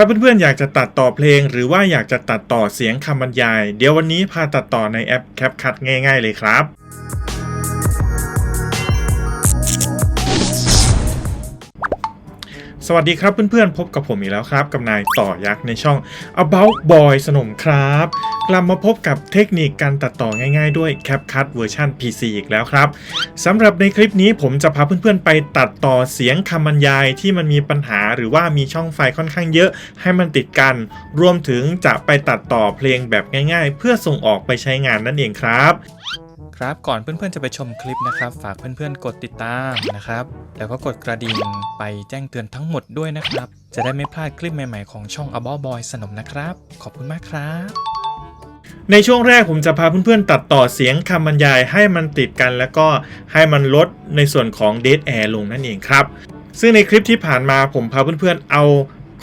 ถ้าเพื่อนๆ อยากจะตัดต่อเพลง หรือว่าอยากจะตัดต่อเสียงคำบรรยาย เดี๋ยววันนี้พาตัดต่อในแอป CapCut ง่าย ๆ เลยครับ สวัสดีครับเพื่อนๆ พบกับผมอีกแล้วครับ กับนายต่อยักษ์ในช่อง About Boy สนมครับ กลับมาพบกับเทคนิคการตัดต่อง่ายๆด้วย CapCut เวอร์ชัน PC อีกแล้วครับสำหรับในคลิปนี้ผมจะพาเพื่อนๆ ไปตัดต่อเสียงคำบรรยายที่มันมีปัญหาหรือว่ามีช่องไฟค่อนข้างเยอะ ให้มันติดกัน รวมถึงจะไปตัดต่อเพลงแบบง่ายๆ เพื่อส่งออกไปใช้งานนั่นเองครับ ครับก่อนเพื่อนๆจะไปชมคลิปนะครับ ฝากเพื่อนๆกดติดตามนะครับ แล้วก็กดกระดิ่งไปแจ้งเตือนทั้งหมดด้วยนะครับ จะได้ไม่พลาดคลิปใหม่ๆของช่อง a b o Boy สนมนะครับ ขอบคุณมากครับ ในช่วงแรกผมจะพาเพื่อนๆ ตัดต่อเสียงคำบรรยายให้มันติดกัน แล้วก็ให้มันลดในส่วนของ Dead Air ลงนั่นเองครับ ซึ่งในคลิปที่ผ่านมาผมพาเพื่อนๆเอา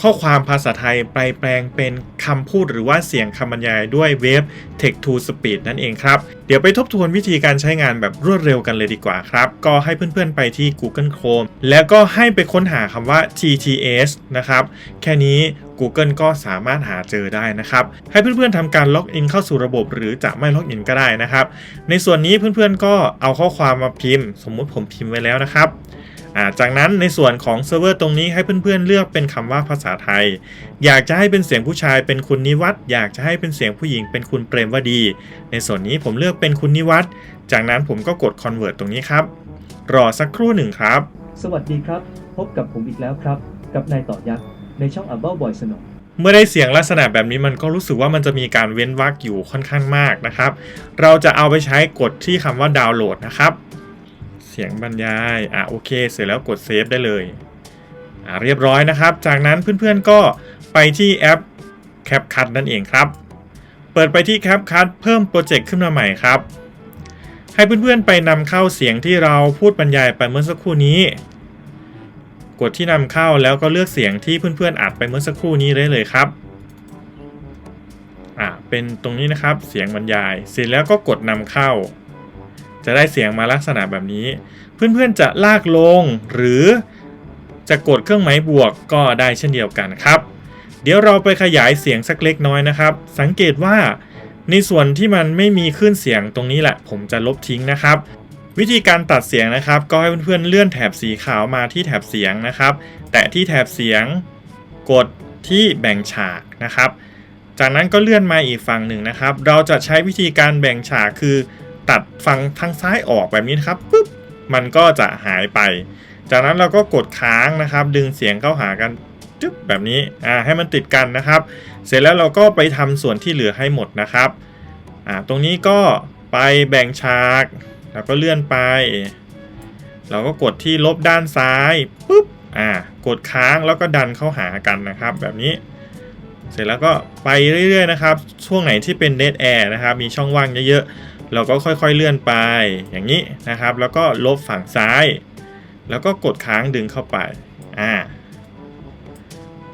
ข้อความภาษาไทยไปแปลงเป็นคำพูดหรือว่าเสียงคำบรรยายด้วยเว็บ Text to Speed นั่นเองครับ เดี๋ยวไปทบทวนวิธีการใช้งานแบบรวดเร็วกันเลยดีกว่าครับ ก็ให้เพื่อนๆไปที่ Google Chrome แล้วก็ให้ไปค้นหาคำว่า TTS นะครับ แค่นี้ Google ก็สามารถหาเจอได้นะครับ ให้เพื่อนๆทำการล็อกอินเข้าสู่ระบบ หรือจะไม่ล็อกอินก็ได้นะครับ ในส่วนนี้เพื่อนๆก็เอาข้อความมาพิมพ์ สมมุติผมพิมพ์ไว้แล้วนะครับ จากนั้นในส่วนของเซิร์ฟเวอร์ตรงนี้ให้เพื่อนๆเลือกเป็นคำว่าภาษาไทย อยากจะให้เป็นเสียงผู้ชายเป็นคุณนิวัฒน์อยากจะให้เป็นเสียงผู้หญิงเป็นคุณเปรมวดี ในส่วนนี้ผมเลือกเป็นคุณนิวัฒน์จากนั้นผมก็กด convert ตรงนี้ครับ รอสักครู่หนึ่งครับ สวัสดีครับ พบกับผมอีกแล้วครับ กับนายต่อยักษ์ในช่อง a b o Boy สนมเมื่อได้เสียงลักษณะแบบนี้มันก็รู้สึกว่ามันจะมีการเว้นวรรคอยู่ค่อนข้างมากนะครับ เราจะเอาไปใช้กดที่คำว่าดาวน์โหลดนะครับเสียงบรรยาย อะโอเค เสร็จแล้วกดเซฟได้เลย อะเรียบร้อยนะครับ จากนั้นเพื่อนๆก็ไปที่แอป CapCut นั่นเองครับ เปิดไปที่ CapCut เพิ่มโปรเจกต์ขึ้นมาใหม่ครับ ให้เพื่อนๆไปนำเข้าเสียงที่เราพูดบรรยายไปเมื่อสักครู่นี้ กดที่นำเข้าแล้วก็เลือกเสียงที่เพื่อนๆอัดไปเมื่อสักครู่นี้ได้เลยครับอ่าเป็นตรงนี้นะครับเสียงบรรยาย เสร็จแล้วก็กดนำเข้า จะได้เสียงมาลักษณะแบบนี้ เพื่อนๆจะลากลงหรือจะกดเครื่องหมายบวกก็ได้เช่นเดียวกันครับ เดี๋ยวเราไปขยายเสียงสักเล็กน้อยนะครับ สังเกตว่าในส่วนที่มันไม่มีคลื่นเสียงตรงนี้แหละ ผมจะลบทิ้งนะครับ วิธีการตัดเสียงนะครับ ก็ให้เพื่อนๆเลื่อนแถบสีขาวมาที่แถบเสียงนะครับ แตะที่แถบเสียงกดที่แบ่งฉากนะครับ จากนั้นก็เลื่อนมาอีกฝั่งหนึ่งนะครับ เราจะใช้วิธีการแบ่งฉากคือ ตัดฝั่งทางซ้ายออกแบบนี้นะครับปุ๊บมันก็จะหายไป จากนั้นเราก็กดค้างนะครับ ดึงเสียงเข้าหากันจึ๊บแบบนี้อ่าให้มันติดกันนะครับ เสร็จแล้วเราก็ไปทำส่วนที่เหลือให้หมดนะครับอ่าตรงนี้ก็ไปแบ่งฉากแล้วก็เลื่อนไป เราก็กดที่ลบด้านซ้ายปุ๊บอ่ากดค้างแล้วก็ดันเข้าหากันนะครับ แบบนี้ เสร็จแล้วก็ไปเรื่อยๆนะครับ ช่วงไหนที่เป็น dead air นะครับ มีช่องว่างเยอะๆ เราก็ค่อยๆเลื่อนไปอย่างนี้นะครับ แล้วก็ลบฝั่งซ้าย แล้วก็กดค้างดึงเข้าไปอ่า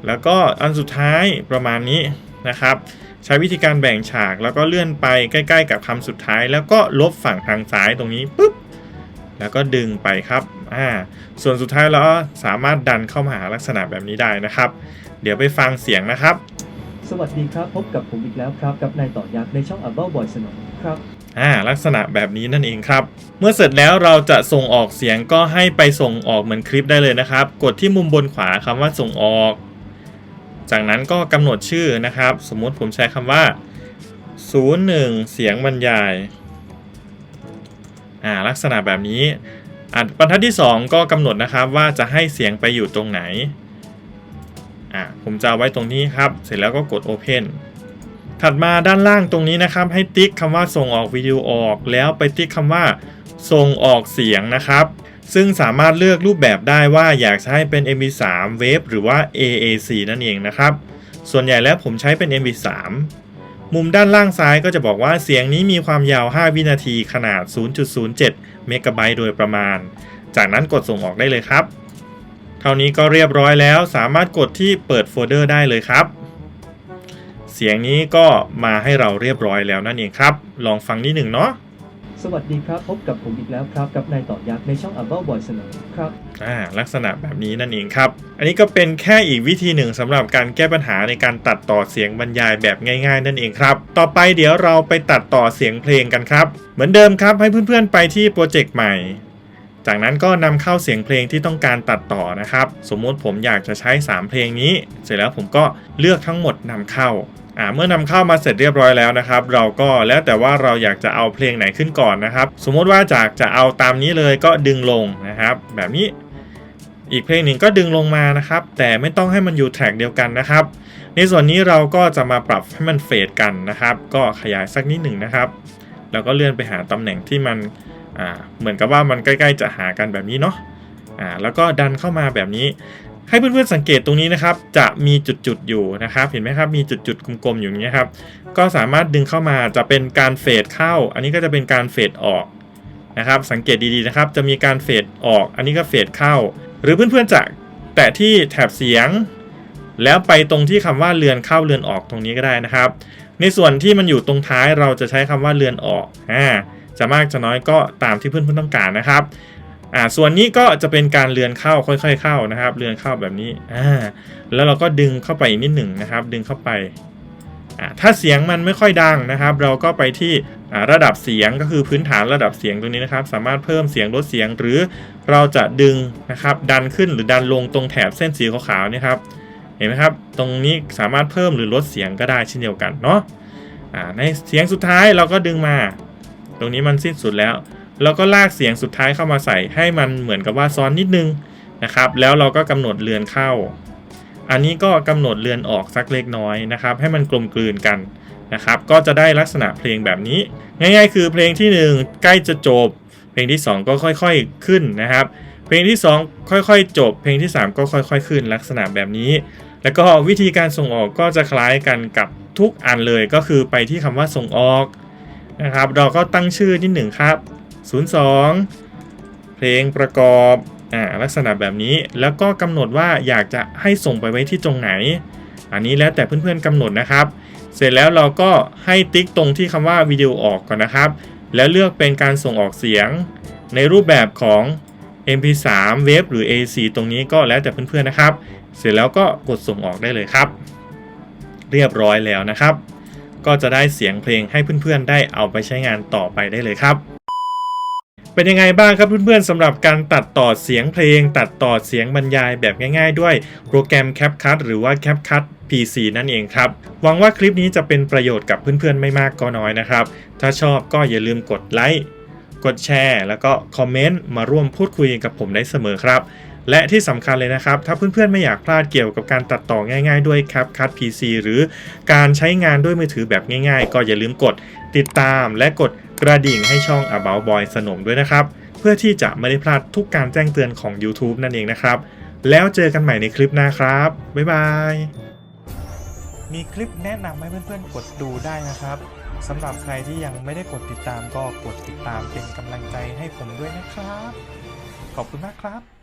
แล้วก็อันสุดท้ายประมาณนี้นะครับ ใช้วิธีการแบ่งฉากแล้วก็เลื่อนไปใกล้ ๆ กับคำสุดท้าย แล้วก็ลบฝั่งทางซ้ายตรงนี้ปุ๊บแล้วก็ดึงไปครับอ่าส่วนสุดท้ายเราสามารถดันเข้ามาหาลักษณะแบบนี้ได้นะครับ เดี๋ยวไปฟังเสียงนะครับ สวัสดีครับพบกับผมอีกแล้วครับกับนายต่อยักษ์ในช่อง a b o Boy สนมครับ อ่าลักษณะแบบนี้นั่นเองครับ เมื่อเสร็จแล้วเราจะส่งออกเสียงก็ให้ไปส่งออกเหมือนคลิปได้เลยนะครับ กดที่มุมบนขวาคำว่าส่งออก จากนั้นก็กำหนดชื่อนะครับ สมมุติผมใช้คำว่า 01 เสียงบรรยายอ่าลักษณะแบบนี้อ่าบรรทัดที่ 2 ก็กำหนดนะครับว่าจะให้เสียงไปอยู่ตรงไหนอ่าผมจะเอาไว้ตรงนี้ครับ เสร็จแล้วก็กด Open ถัดมาด้านล่างตรงนี้นะครับ ให้ติ๊กคำว่าส่งออกวิดีโอออก แล้วไปติ๊กคำว่า ส่งออกเสียงนะครับ ซึ่งสามารถเลือกรูปแบบได้ว่าอยากให้เป็น MP3 Wave หรือว่า AAC นั่นเองนะครับ ส่วนใหญ่แล้วผมใช้เป็น MP3 มุมด้านล่างซ้ายก็จะบอกว่าเสียงนี้มีความยาว 5 วินาทีขนาด 0.07 เมกะไบต์โดยประมาณ จากนั้นกดส่งออกได้เลยครับ เท่านี้ก็เรียบร้อยแล้วสามารถกดที่เปิดโฟลเดอร์ได้เลยครับ สียงนี้ก็มาให้เราเรียบร้อยแล้วนั่นเองครับ ลองฟังนิดหนึ่งเนาะสสวัสดีครับ พบกับผมอีกแล้วครับ กับนายต่อยักษ์ในช่อง a b o u t Boy เสนอครับอ่าลักษณะแบบนี้นั่นเองครับ อันนี้ก็เป็นแค่อีกวิธีหนึ่งสำหรับการแก้ปัญหาในการตัดต่อเสียงบรรยายแบบง่าย ๆ นั่นเองครับ ต่อไปเดี๋ยวเราไปตัดต่อเสียงเพลงกันครับ เหมือนเดิมครับให้เพื่อนๆไปที่โปรเจกต์ใหม่ จากนั้นก็นำเข้าเสียงเพลงที่ต้องการตัดต่อนะครับ สมมุติผมอยากจะใช้ 3 เพลงนี้ เสร็จแล้วผมก็เลือกทั้งหมดนำเข้า อ่าเมื่อนำเข้ามาเสร็จเรียบร้อยแล้วนะครับ เราก็แล้วแต่ว่าเราอยากจะเอาเพลงไหนขึ้นก่อนนะครับ สมมติว่าจากจะเอาตามนี้เลยก็ดึงลงนะครับ แบบนี้อีกเพลงหนึ่งก็ดึงลงมานะครับ แต่ไม่ต้องให้มันอยู่แทร็กเดียวกันนะครับ ในส่วนนี้เราก็จะมาปรับให้มันเฟดกันนะครับ ก็ขยายสักนิดหนึ่งนะครับ แล้วก็เลื่อนไปหาตำแหน่งที่มันเหมือนกับว่ามันใกล้ ๆ จะหากันแบบนี้เนาะอ่าแล้วก็ดันเข้ามาแบบนี้ ให้เพื่อนๆสังเกตตรงนี้นะครับ จะมีจุดๆอยู่นะครับ เห็นไหมครับ มีจุดๆกลมๆอยู่นี้ครับ ก็สามารถดึงเข้ามาจะเป็นการเฟดเข้า อันนี้ก็จะเป็นการเฟดออกนะครับ สังเกตดีๆนะครับ จะมีการเฟดออก อันนี้ก็เฟดเข้า หรือเพื่อนๆจะแตะที่แถบเสียง แล้วไปตรงที่คำว่าเลือนเข้าเลือนออกตรงนี้ก็ได้นะครับ ในส่วนที่มันอยู่ตรงท้ายเราจะใช้คำว่าเลือนออกอ่าจะมากจะน้อยก็ตามที่เพื่อนๆต้องการนะครับ อ่าส่วนนี้ก็จะเป็นการเลือนเข้าค่อย ๆ เข้านะครับ เลือนเข้าแบบนี้อ่าแล้วเราก็ดึงเข้าไปอีกนิดหนึ่งนะครับ ดึงเข้าไปอ่าถ้าเสียงมันไม่ค่อยดังนะครับ เราก็ไปที่อ่าระดับเสียงก็คือพื้นฐานระดับเสียงตรงนี้นะครับ สามารถเพิ่มเสียงลดเสียงหรือเราจะดึงนะครับ ดันขึ้นหรือดันลงตรงแถบเส้นสีขาวๆนี่ครับเห็นไหมครับ ตรงนี้สามารถเพิ่มหรือลดเสียงก็ได้เช่นเดียวกันเนาะอ่าในเสียงสุดท้ายเราก็ดึงมา ตรงนี้มันสิ้นสุดแล้ว เราก็ลากเสียงสุดท้ายเข้ามาใส่ให้มันเหมือนกับว่าซ้อนนิดนึงนะครับ แล้วเราก็กำหนดเรือนเข้า อันนี้ก็กำหนดเรือนออกสักเล็กน้อยนะครับ ให้มันกลมกลืนกันนะครับ ก็จะได้ลักษณะเพลงแบบนี้ ง่ายๆ คือเพลงที่หนึ่งใกล้จะจบ เพลงที่สองก็ค่อยๆขึ้นนะครับ เพลงที่สองค่อยๆ จบ เพลงที่สามก็ค่อยๆ ขึ้นลักษณะแบบนี้ แล้วก็วิธีการส่งออกก็จะคล้ายกันกับทุกอันเลยก็คือไปที่คำว่าส่งออกนะครับ เราก็ตั้งชื่อที่หนึ่งครับ 02 เพลงประกอบอ่าลักษณะแบบนี้แล้วก็กำหนดว่าอยากจะให้ส่งไปไว้ที่ตรงไหน อันนี้แล้วแต่เพื่อนๆกำหนดนะครับ เสร็จแล้วเราก็ให้ติ๊กตรงที่คำว่าวิดีโอออกก่อนนะครับ แล้วเลือกเป็นการส่งออกเสียง ในรูปแบบของ MP3 เวฟหรือ AC ตรงนี้ก็แล้วแต่เพื่อนๆนะครับ เสร็จแล้วก็กดส่งออกได้เลยครับ เรียบร้อยแล้วนะครับ ก็จะได้เสียงเพลงให้เพื่อนๆได้เอาไปใช้งานต่อไปได้เลยครับ เป็นยังไงบ้างครับเพื่อนๆสำหรับการตัดต่อเสียงเพลง ตัดต่อเสียงบรรยายแบบง่าย ๆ ด้วยโปรแกรม CapCut หรือว่า CapCut PC นั่นเองครับ หวังว่าคลิปนี้จะเป็นประโยชน์กับเพื่อนๆไม่มากก็น้อยนะครับ ถ้าชอบก็อย่าลืมกดไลค์กดแชร์ แล้วก็คอมเมนต์มาร่วมพูดคุยกับผมได้เสมอครับ และที่สำคัญเลยนะครับ ถ้าเพื่อนๆไม่อยากพลาดเกี่ยวกับการตัดต่อง่ายๆด้วย CapCut PC หรือการใช้งานด้วยมือถือแบบง่ายๆ ก็อย่าลืมกดติดตามและกดกระดิ่งให้ช่อง About Boy สนมด้วยนะครับ เพื่อที่จะไม่ได้พลาดทุกการแจ้งเตือนของ YouTube นั่นเองนะครับ แล้วเจอกันใหม่ในคลิปหน้าครับ บ๊ายบาย มีคลิปแนะนำให้เพื่อนๆกดดูได้นะครับสำหรับใครที่ยังไม่ได้กดติดตามก็กดติดตามเป็นกำลังใจให้ผมด้วยนะครับ ขอบคุณมากครับ